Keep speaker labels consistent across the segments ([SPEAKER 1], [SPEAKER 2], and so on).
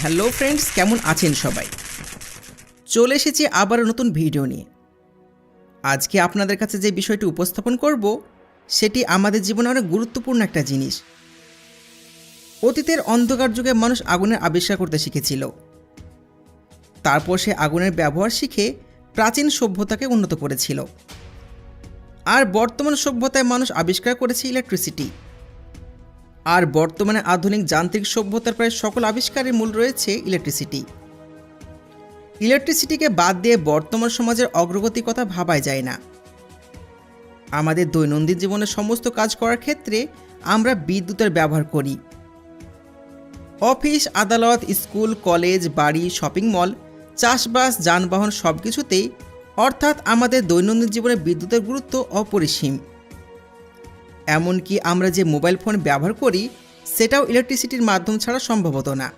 [SPEAKER 1] Hello friends, কেমন আছেন সবাই? চলে এসেছি আবার নতুন ভিডিও নিয়ে। আজকে আপনাদের কাছে যে বিষয়টি উপস্থাপন করব, সেটি আমাদের জীবনে অনেক গুরুত্বপূর্ণ একটা জিনিস। অতীতের অন্ধকার যুগে মানুষ আগুনের আবিষ্কার করতে শিখেছিল। তারপর সে আগুনের ব্যবহার শিখে প্রাচীন সভ্যতাকে উন্নত করেছিল। আর বর্তমান সভ্যতায় মানুষ আবিষ্কার করেছে ইলেকট্রিসিটি আর বর্তমানে আধুনিক যান্ত্রিক সভ্যতার প্রায় সকল আবিষ্কারের মূল রয়েছে ইলেকট্রিসিটি। ইলেকট্রিসিটিকে বাদ দিয়ে বর্তমান সমাজের অগ্রগতির কথা ভাবাই যায় না। আমাদের দৈনন্দিন জীবনের সমস্ত কাজ করার ক্ষেত্রে আমরা বিদ্যুতের ব্যবহার করি। অফিস, আদালত, স্কুল, কলেজ, বাড়ি, শপিং মল, চাষবাস, যানবাহন সব কিছুতেই অর্থাৎ আমাদের দৈনন্দিন জীবনে বিদ্যুতের গুরুত্ব অপরিসীম। এমনকি আমরা যে মোবাইল ফোন ব্যবহার করি, সেটাও ইলেকট্রিসিটির মাধ্যম ছাড়া সম্ভব হতো না।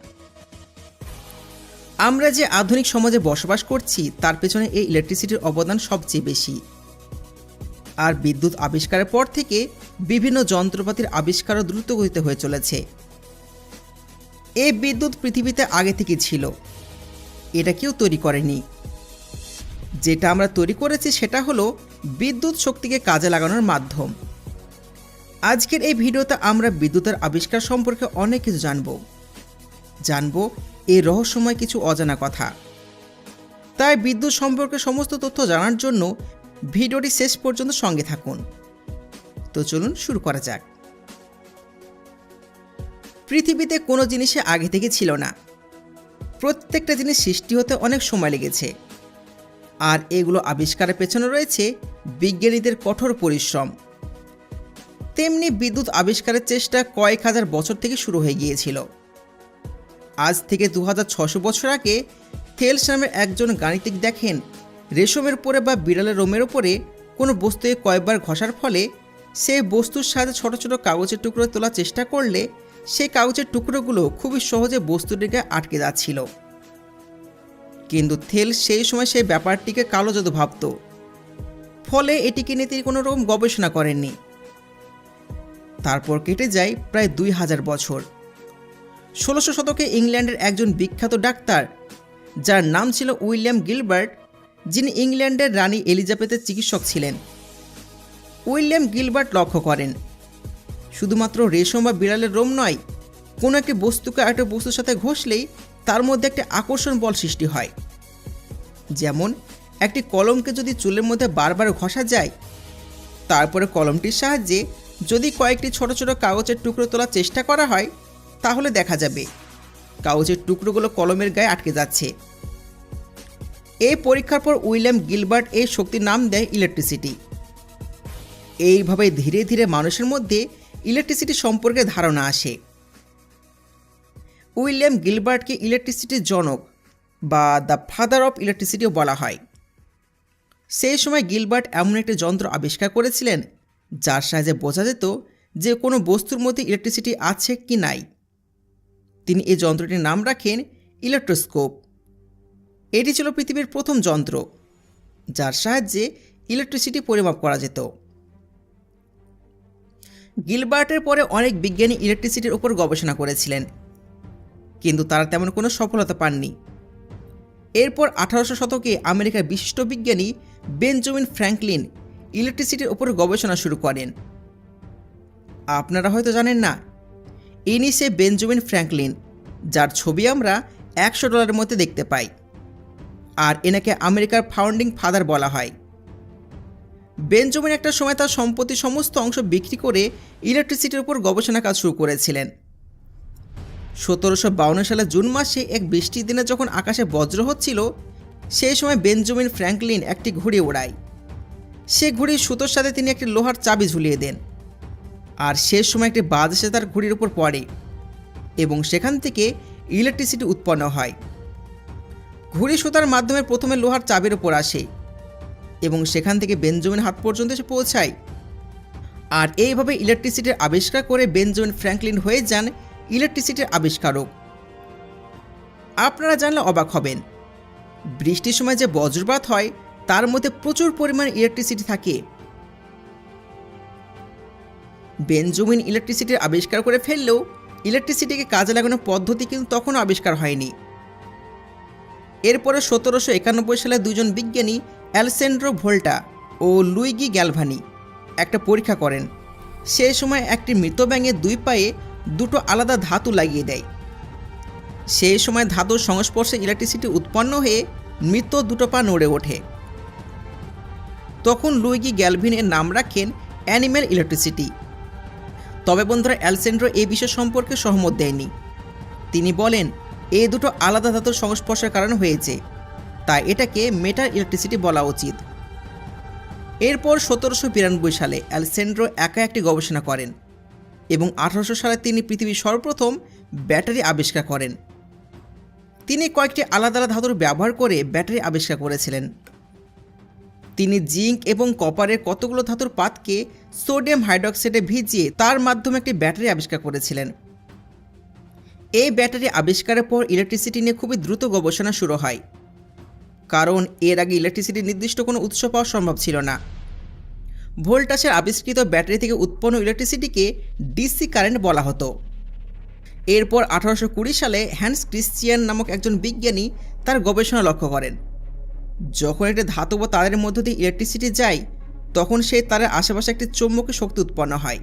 [SPEAKER 1] আমরা যে আধুনিক সমাজে বসবাস করছি, তার পেছনে এই ইলেকট্রিসিটির অবদান সবচেয়ে বেশি। আর বিদ্যুৎ আবিষ্কারের পর থেকে বিভিন্ন যন্ত্রপাতির আবিষ্কারও দ্রুত গতিতে হয়ে চলেছে। এই বিদ্যুৎ পৃথিবীতে আগে থেকে ছিল। এটা কেউ তৈরি করেনি। যেটা আমরা তৈরি করেছি, সেটা হলো বিদ্যুৎ শক্তিকে কাজে লাগানোর মাধ্যম। আজকের এই ভিডিওতে আমরা বিদ্যুতের আবিষ্কার সম্পর্কে অনেক কিছু জানব। জানব এই রহস্যময় কিছু অজানা কথা। তাই বিদ্যুৎ সম্পর্কে সমস্ত তথ্য জানার জন্য ভিডিওটি শেষ পর্যন্ত সঙ্গে থাকুন। তো চলুন শুরু করা যাক। পৃথিবীতে কোনো জিনিসে আগে থেকে ছিল না। প্রত্যেকটা জিনিস সৃষ্টি হতে অনেক সময় লেগেছে। আর এগুলো আবিষ্কারের পেছনে রয়েছে বিজ্ঞানীদের কঠোর পরিশ্রম। তেমনি বিদ্যুৎ আবিষ্কারের চেষ্টা কয়েক হাজার বছর থেকে শুরু হয়ে গিয়েছিল। আজ থেকে দু বছর আগে থেলস নামের একজন গাণিতিক দেখেন, রেশমের উপরে বা বিড়ালের রোমের ওপরে কোনো বস্তুকে কয়েকবার ঘষার ফলে সেই বস্তুর সাথে ছোট ছোট কাগজের টুকরো তোলার চেষ্টা করলে সেই কাগজের টুকরোগুলো খুবই সহজে বস্তুটিকে আটকে যাচ্ছিল। কিন্তু থেল সেই সময় সেই ব্যাপারটিকে কালো জাদু ভাবত। ফলে এটিকে নিয়ে তিনি কোনো রকম গবেষণা করেননি। তারপর কেটে যায় প্রায় দুই হাজার বছর। ষোলোশো শতকে ইংল্যান্ডের একজন বিখ্যাত ডাক্তার, যার নাম ছিল উইলিয়াম গিলবার্ট, যিনি ইংল্যান্ডের রানী এলিজাবেথের চিকিৎসক ছিলেন। উইলিয়াম গিলবার্ট লক্ষ্য করেন, শুধুমাত্র রেশম বা বিড়ালের রোম নয়, কোনো একটি বস্তুকে আরেকটা বস্তুর সাথে ঘষলেই তার মধ্যে একটি আকর্ষণ বল সৃষ্টি হয়। যেমন, একটি কলমকে যদি চুলের মধ্যে বারবার ঘষা যায়, তারপরে কলমটির সাহায্যে যদি কয়েকটি ছোট ছোট কাগজের টুকরো তোলার চেষ্টা করা হয়, তাহলে দেখা যাবে। কাগজের টুকরোগুলো কলমের গায়ে আটকে যাচ্ছে। এই পরীক্ষার পর উইলিয়াম গিলবার্ট এই শক্তির নাম দেয় ইলেকট্রিসিটি। এইভাবে ধীরে ধীরে মানুষের মধ্যে ইলেকট্রিসিটি সম্পর্কে ধারণা আসে। উইলিয়াম গিলবার্টকে ইলেকট্রিসিটির জনক বা দ্য ফাদার অফ ইলেকট্রিসিটিও বলা হয়। সেই সময় গিলবার্ট এমন একটি যন্ত্র আবিষ্কার করেছিলেন যার সাহায্যে বোঝা যেত যে কোনো বস্তুর মধ্যে ইলেকট্রিসিটি আছে কি নাই। তিনি এই যন্ত্রটির নাম রাখেন ইলেকট্রোস্কোপ এটি ছিল পৃথিবীর প্রথম যন্ত্র, যার সাহায্যে ইলেকট্রিসিটি পরিমাপ করা যেত। গিলবার্টের পরে অনেক বিজ্ঞানী ইলেকট্রিসিটির উপর গবেষণা করেছিলেন, কিন্তু তারা তেমন কোনো সফলতা পাননি। এরপর আঠারোশো শতকে আমেরিকার বিশিষ্ট বিজ্ঞানী বেঞ্জামিন ফ্র্যাঙ্কলিন ইলেকট্রিসিটির উপর গবেষণা শুরু করেন। আপনারা হয়তো জানেন না, ইনি সে বেঞ্জামিন ফ্র্যাঙ্কলিন, যার ছবি আমরা একশো ডলারের মধ্যে দেখতে পাই, আর এনাকে আমেরিকার ফাউন্ডিং ফাদার বলা হয়। বেঞ্জামিন একটা সময় তার সম্পত্তি সমস্ত অংশ বিক্রি করে ইলেকট্রিসিটির উপর গবেষণা কাজ শুরু করেছিলেন। সতেরোশো বাউন্ন সালে জুন মাসে এক বৃষ্টির দিনে যখন আকাশে বজ্র হচ্ছিল, সেই সময় বেঞ্জামিন ফ্র্যাঙ্কলিন একটি ঘুড়ি ওড়ায়। সে ঘুড়ির সুতোর সাথে তিনি একটি লোহার চাবি ঝুলিয়ে দেন। আর শেষ সময় একটি বাজ এসে তার ঘুড়ির উপর পড়ে এবং সেখান থেকে ইলেকট্রিসিটি উৎপন্ন হয়। ঘুড়ি সুতার মাধ্যমে প্রথমে লোহার চাবির উপর আসে এবং সেখান থেকে বেঞ্জামিন হাত পর্যন্ত এসে পৌঁছায়। আর এইভাবে ইলেকট্রিসিটির আবিষ্কার করে বেঞ্জামিন ফ্র্যাঙ্কলিন হয়ে যান ইলেকট্রিসিটির আবিষ্কারক। আপনারা জানলে অবাক হবেন। বৃষ্টির সময় যে বজ্রপাত হয় তার মধ্যে প্রচুর পরিমাণ ইলেকট্রিসিটি থাকে। বেঞ্জামিন ইলেকট্রিসিটির আবিষ্কার করে ফেললেও ইলেকট্রিসিটিকে কাজে লাগানোর পদ্ধতি কিন্তু তখনও আবিষ্কার হয়নি। এরপরে সতেরোশো একানব্বই সালে দুজন বিজ্ঞানী অ্যালসেন্ড্রো ভোল্টা ও লুইগি গ্যালভানি একটা পরীক্ষা করেন। সেই সময় একটি মৃত ব্যাঙের দুই পায়ে দুটো আলাদা ধাতু লাগিয়ে দেয়। সেই সময় ধাতুর সংস্পর্শে ইলেকট্রিসিটি উৎপন্ন হয়ে মৃত দুটো পা নড়ে ওঠে। তখন লুইগি গ্যালভিন এর নাম রাখেন অ্যানিম্যাল ইলেকট্রিসিটি। তবে বন্ধুরা, অ্যালসেন্ড্রো এই বিষয় সম্পর্কে সহমত দেয়নি। তিনি বলেন এই দুটো আলাদা ধাতুর সংস্পর্শের কারণ হয়েছে, তাই এটাকে মেটার ইলেকট্রিসিটি বলা উচিত। এরপর সতেরোশো বিরানব্বই সালে অ্যালসেন্ড্রো একা একটি গবেষণা করেন এবং আঠারোশো সালে তিনি পৃথিবীর সর্বপ্রথম ব্যাটারি আবিষ্কার করেন। তিনি কয়েকটি আলাদা আলাদা ধাতুর ব্যবহার করে ব্যাটারি আবিষ্কার করেছিলেন। তিনি জিঙ্ক এবং কপারের কতগুলো ধাতুর পাতকে সোডিয়াম হাইড্রক্সাইডে ভিজিয়ে তার মাধ্যমে একটি ব্যাটারি আবিষ্কার করেছিলেন। এই ব্যাটারি আবিষ্কারের পর ইলেকট্রিসিটি নিয়ে খুবই দ্রুত গবেষণা শুরু হয়। কারণ এর আগে ইলেকট্রিসিটির নির্দিষ্ট কোনো উৎস পাওয়া সম্ভব ছিল না। ভোল্টাসের আবিষ্কৃত ব্যাটারি থেকে উৎপন্ন ইলেকট্রিসিটিকে ডিসি কারেন্ট বলা হতো। এরপর আঠারোশো কুড়ি সালে হ্যান্স ক্রিশ্চিয়ান নামক একজন বিজ্ঞানী তার গবেষণা লক্ষ্য করেন। যখন একটি ধাতব তারের মধ্য দিয়ে ইলেকট্রিসিটি যায়, তখন সেই তারের আশেপাশে একটি চৌম্বকীয় শক্তি উৎপন্ন হয়।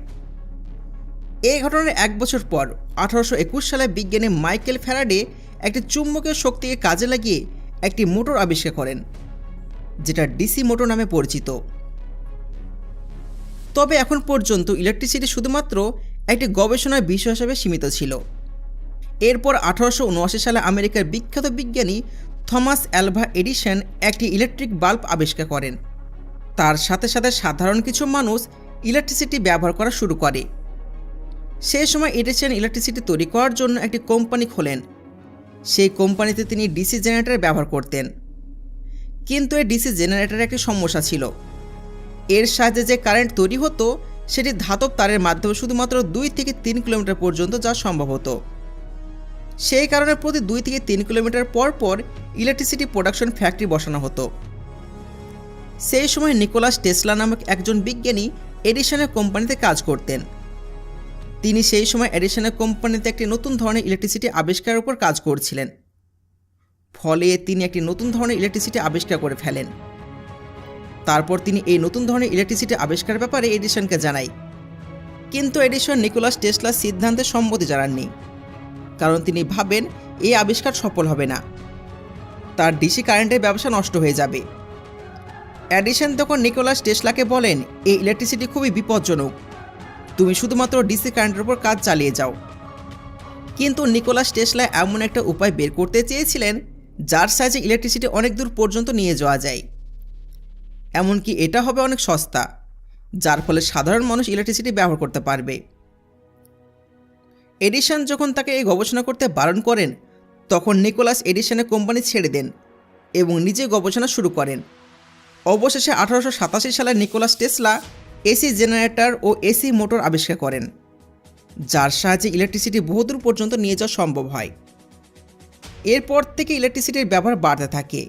[SPEAKER 1] এই ঘটনার এক বছর পর, আঠারোশো একুশ সালে বিজ্ঞানী মাইকেল ফ্যারাডে একটি চুম্বকীয় শক্তিকে কাজে লাগিয়ে একটি মোটর আবিষ্কার করেন, যেটা ডিসি মোটর নামে পরিচিত। তবে এখন পর্যন্ত ইলেকট্রিসিটি শুধুমাত্র একটি গবেষণার বিষয় হিসেবে সীমিত ছিল। এরপর আঠারোশো উনআশি সালে আমেরিকার বিখ্যাত বিজ্ঞানী থমাস অ্যালভা এডিশন একটি ইলেকট্রিক বাল্ব আবিষ্কার করেন। তার সাথে সাথে সাধারণ কিছু মানুষ ইলেকট্রিসিটি ব্যবহার করা শুরু করে। সেই সময় এডিসন ইলেকট্রিসিটি তৈরি করার জন্য একটি কোম্পানি খোলেন। সেই কোম্পানিতে তিনি ডিসি জেনারেটর ব্যবহার করতেন। কিন্তু এই ডিসি জেনারেটরের একটি সমস্যা ছিল। এর সাহায্যে যে কারেন্ট তৈরি হতো, সেটি ধাতব তারের মাধ্যমে শুধুমাত্র দুই থেকে তিন কিলোমিটার পর্যন্ত যাওয়া সম্ভব হতো। সেই কারণে প্রতি দুই থেকে তিন কিলোমিটার পর পর ইলেকট্রিসিটি প্রোডাকশন ফ্যাক্টরি বসানো হতো। সেই সময় নিকোলাস টেসলা নামক একজন বিজ্ঞানী এডিশনের কোম্পানিতে কাজ করতেন। তিনি সেই সময় এডিশনের কোম্পানিতে একটি নতুন ধরনের ইলেকট্রিসিটি আবিষ্কারের উপর কাজ করছিলেন। ফলে তিনি একটি নতুন ধরনের ইলেকট্রিসিটি আবিষ্কার করে ফেলেন। তারপর তিনি এই নতুন ধরনের ইলেকট্রিসিটি আবিষ্কারের ব্যাপারে এডিশনকে জানায়। কিন্তু এডিশন নিকোলাস টেসলার সিদ্ধান্তে সম্মতি জানাননি। কারণ তিনি ভাবেন এই আবিষ্কার সফল হবে না। তার ডিসি কারেন্টের ব্যবসা নষ্ট হয়ে যাবে। অ্যাডিশন তখন নিকোলাস টেসলাকে বলেন, এই ইলেকট্রিসিটি খুবই বিপজ্জনক। তুমি শুধুমাত্র ডিসি কারেন্টের উপর কাজ চালিয়ে যাও। কিন্তু নিকোলাস টেসলা এমন একটা উপায় বের করতে চেয়েছিলেন, যার সাহায্যে ইলেকট্রিসিটি অনেক দূর পর্যন্ত নিয়ে যাওয়া যায়। এমনকি এটা হবে অনেক সস্তা, যার ফলে সাধারণ মানুষ ইলেকট্রিসিটি ব্যবহার করতে পারবে। এডিশন যখন তাকে এই গবেষণা করতে বারণ করেন, তখন নিকোলাস এডিশনের কোম্পানি ছেড়ে দেন এবং নিজে গবেষণা শুরু করেন। অবশেষে আঠারোশো সাতাশি সালে নিকোলাস টেসলা এসি জেনারেটর ও এসি মোটর আবিষ্কার করেন, যার সাহায্যে ইলেকট্রিসিটি বহুদূর পর্যন্ত নিয়ে যাওয়া সম্ভব হয়। এরপর থেকে ইলেকট্রিসিটির ব্যবহার বাড়তে থাকে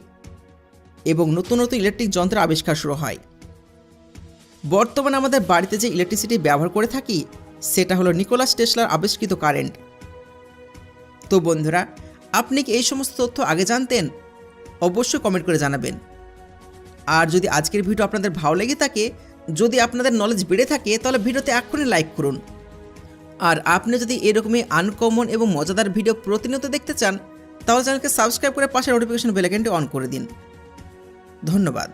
[SPEAKER 1] এবং নতুন নতুন ইলেকট্রিক যন্ত্রের আবিষ্কার শুরু হয়। বর্তমানে আমাদের বাড়িতে যে ইলেকট্রিসিটি ব্যবহার করে থাকি সেটা হলো নিকোলাস টেসলার আবিষ্কৃত কারেন্ট। তো বন্ধুরা, আপনি কি এই সমস্ত তথ্য আগে জানতেন? অবশ্যই কমেন্ট করে জানাবেন। আর যদি আজকের ভিডিও আপনাদের ভালো লেগে থাকে, যদি আপনাদের নলেজ বেড়ে থাকে, তাহলে ভিডিওতে এক্ষুনি লাইক করুন। আর আপনি যদি এরকমই আনকমন এবং মজাদার ভিডিও প্রতিনিয়ত দেখতে চান, তাহলে চ্যানেলকে সাবস্ক্রাইব করে পাশে নোটিফিকেশন বেলাইকনটি অন করে দিন। ধন্যবাদ।